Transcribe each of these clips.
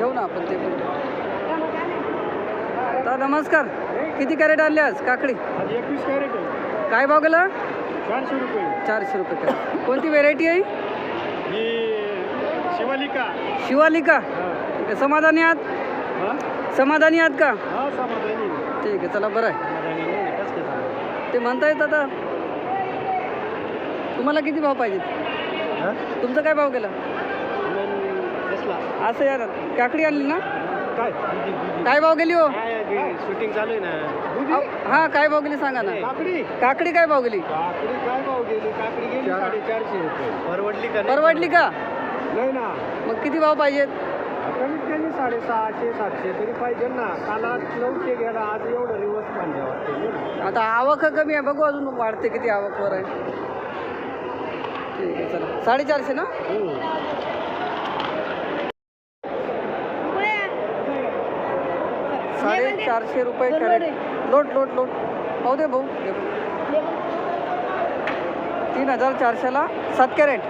घेऊ ना आपण ते पण. तर नमस्कार किती कॅरेट आणले आज? काकडी? एकवीस कॅरेट आहे. काय भाव गेला? चारशे रुपये. चारशे रुपये कॅरेट कोणती व्हेरायटी आहे? ही शिवालिका. शिवालिका? समाधानी आहात? समाधानी आहात का? हा समाधानी. ठीक आहे चला बरं. आहे? ते म्हणता येत आता. तुम्हाला किती भाव पाहिजेत? तुमचा काय भाव गेला? असं यार काकडी आणली ना? काय? काय भाव गेली हो? शूटिंग चालू आहे ना. अहो, हा काय भाव गेली सांगा ना. काकडी? काकडी काय भाव गेली? काकडी काय भाव गेली? काकडी गेली साडेचारशे रुपये. परवडली का परवडली का? नाही ना. मग किती भाव पाहिजेत? कमीत कमी साडेसहाशे सातशे तरी पाहिजे ना. काल आज नऊशे गेला आज एवढं रिवर्स पाहिजे वाटते आता आवक कमी आहे. बघू अजून वाढते किती आवकवर आहे. ठीक आहे चला. साडेचारशे ना? साडेचारशे रुपये कॅरेट. लोट लोट लोट. पाहू दे भाऊ. हे. तीन हजार चारशेला सात कॅरेट.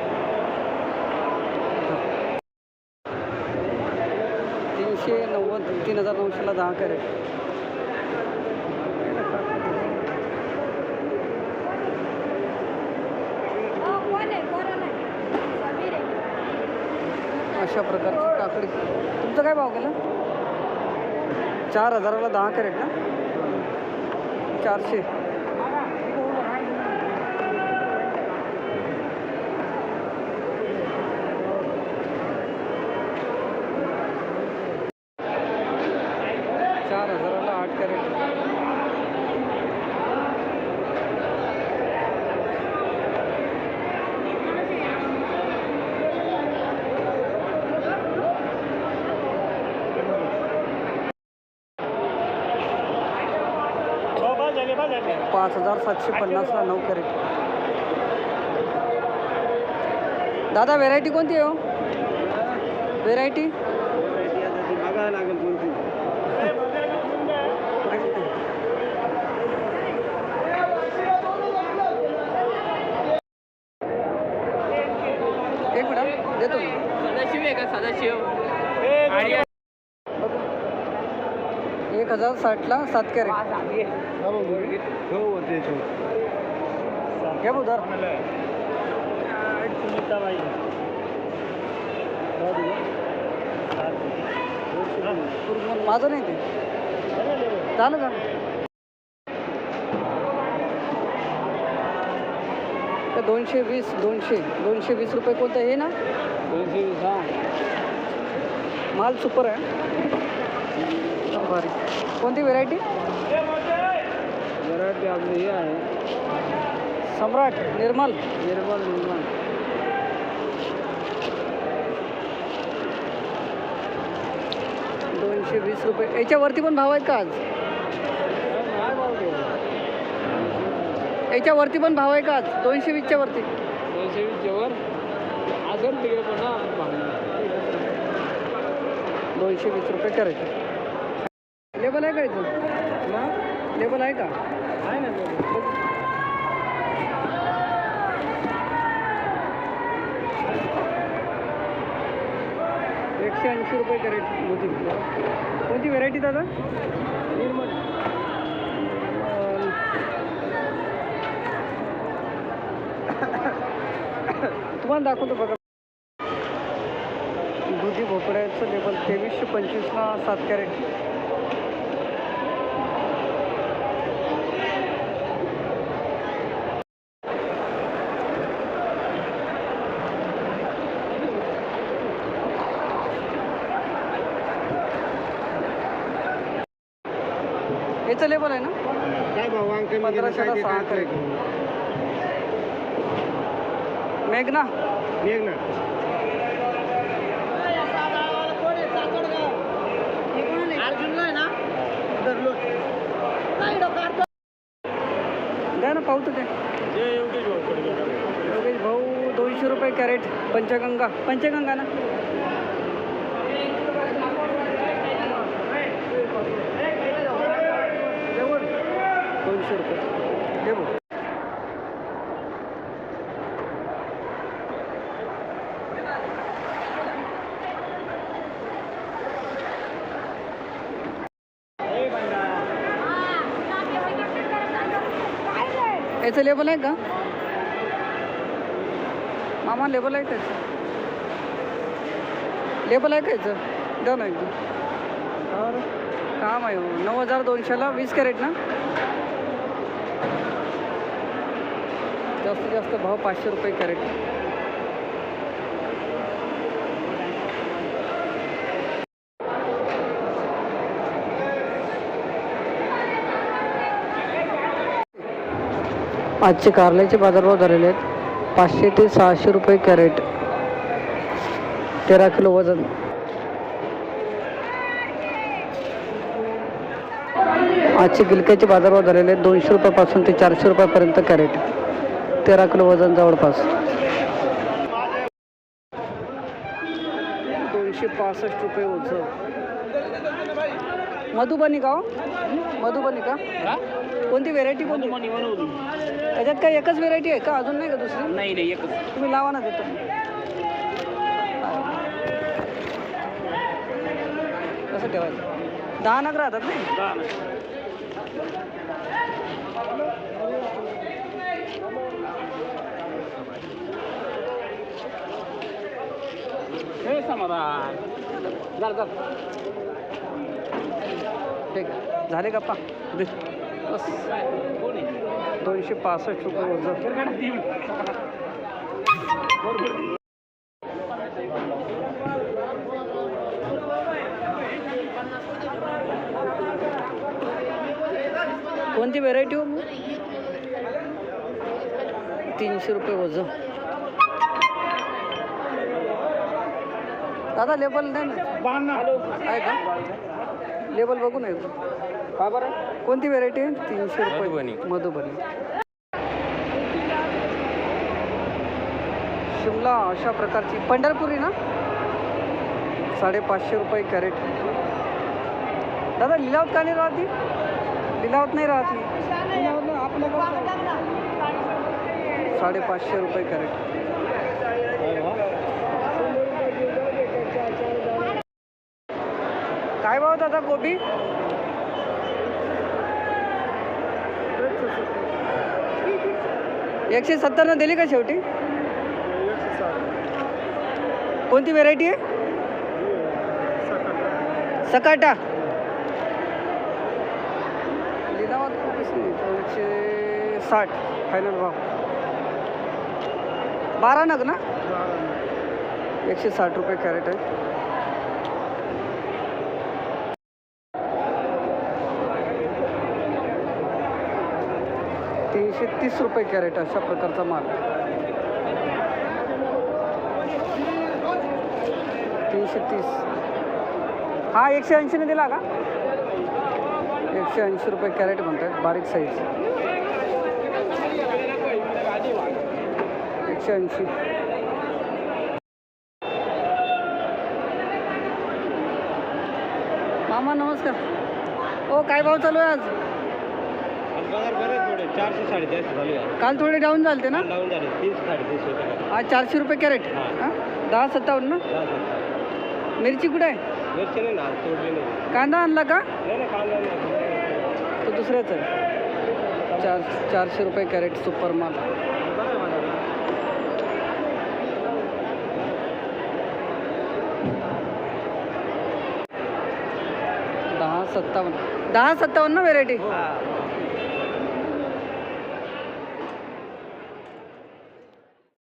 तीनशे नव्वद तीन हजार नऊशेला दहा कॅरेट. अशा प्रकारची काकडी. तुमचं काय भाव गेला? चार हजाराला दहा कॅरेट ना? चारशे. चार हजाराला आठ कॅरेट. पाच हजार सातशे पन्नासला नऊ कॅरेट दादा व्हेरायटी कोणती आहे हो? व्हेरायटी बघायला लागेल कोणती एक मिनिट देतो मी. सदाशिव आहे का सदाशिव बघू. एक हजार साठला सात कॅरेट. घ्या भाऊ धर माझं नाही ते. झालं का? तर दोनशे वीस दोनशे दोनशे वीस रुपये कोणतं हे ना? दोनशे वीस हां. माल सुपर आहे. भारी कोणती व्हेरायटी मराठी आपलं हे आहे. सम्राट निर्मल. निर्मल निर्मल. दोनशे वीस रुपये. याच्यावरती पण भाव आहेत का आज? याच्यावरती पण भाव आहे का आज? दोनशे वीसच्या वरती. दोनशे वीसच्या वर? असेल तिकडे पण दोनशे वीस रुपये करायचे लेबल आहे का इथं लेबल आहे का? आहे ना. एकशे ऐंशी रुपये कॅरेट मोठी कोणती व्हेरायटी दादा? निर्मल. तुम्हाला दाखवतो बघा. दुधी भोपळ्याचं लेबल तेवीसशे पंचवीसला सात कॅरेट. याचं लेबल आहे ना? काय भाव गेलं, काय सहा मेघना? निघ ना द्या ना पाहू तर ते. योगेश भाऊ दोनशे रुपये कॅरेट पंचगंगा. पंचगंगा ना दोनशे रुपये हे भाऊ याचं लेबल आहे का? मामा लेबल आहे का याचं लेबल आहे का याचं? द्या ना एकदम और? काम आहे हो. नऊ हजार दोनशेला वीस कॅरेट ना? जास्तीत जास्त भाव पाचशे रुपये कॅरेट. आजचे कारल्याचे बाजारभाव झालेले आहेत. पाचशे ते सहाशे रुपये कॅरेट. तेरा किलो वजन. आजचे गिलक्याचे बाजारभाव झालेले आहेत. दोनशे रुपयापासून ते चारशे रुपयापर्यंत कॅरेट. तेरा किलो वजन जवळपास. दोनशे पासष्ट रुपये ओझं मधुबनी का हो? मधुबनी का? कोणती व्हेरायटी कोणती? त्याच्यात काय एकच व्हेरायटी आहे का अजून नाही का दुसरी? नाही नाही एकच. तुम्ही लावा ना देतो कसं ठेवायचं? दहा नग राहतात नाही? हे समाधान. ठीक आहे. झाले गप्पा. दोनशे पासष्ट रुपये वजन कोणती व्हेरायटी हो? तीनशे रुपये वजन दादा लेबल नाही ना. आहे का? लेबल बघून आहे का बरं? कोणती व्हेरायटी आहे तीनशे मधुबनी. रुपये. मधुबनी. शिमला अशा प्रकारची. पंढरपुरी ना? साडेपाचशे रुपये कॅरेट. दादा लिलावत का नाही राहती? लिलावत नाही राहती. साडेपाचशे रुपये कॅरेट. काय भाव दादा कोबी एकशे सत्तरनं दिली का शेवटी? कोणती व्हेरायटी आहे? सकाटा. लिलावात एकशे साठ. फायनल भाव. बारा नग ना? एकशे साठ रुपये कॅरेट आहे. तीनशे तीस रुपये कॅरेट अशा प्रकारचा माल. तीनशे तीस. हा एकशे ऐंशीने दिला का? एकशे ऐंशी रुपये कॅरेट म्हणतात बारीक साईज एकशे ऐंशी. मामा नमस्कार. ओ काय भाव चालू आहे आज? चारशे साडेचारशे चालू आहे. काल थोडे डाऊन झालते ना? लावून झाले. तीनशे साडेतीनशे रुपये आज चारशे रुपये कॅरेट. हा. हां? दहा सत्तावन्न ना? मिरची कुठे आहे? मिरची नाही ना आज तोडली नाही. कांदा आणला का? नाही नाही कांदा नाही. तो दुसऱ्याच आहे. चार चारशे रुपये कॅरेट सुपर माल. दहा सत्तावन्न. दहा सत्तावन्न व्हेरायटी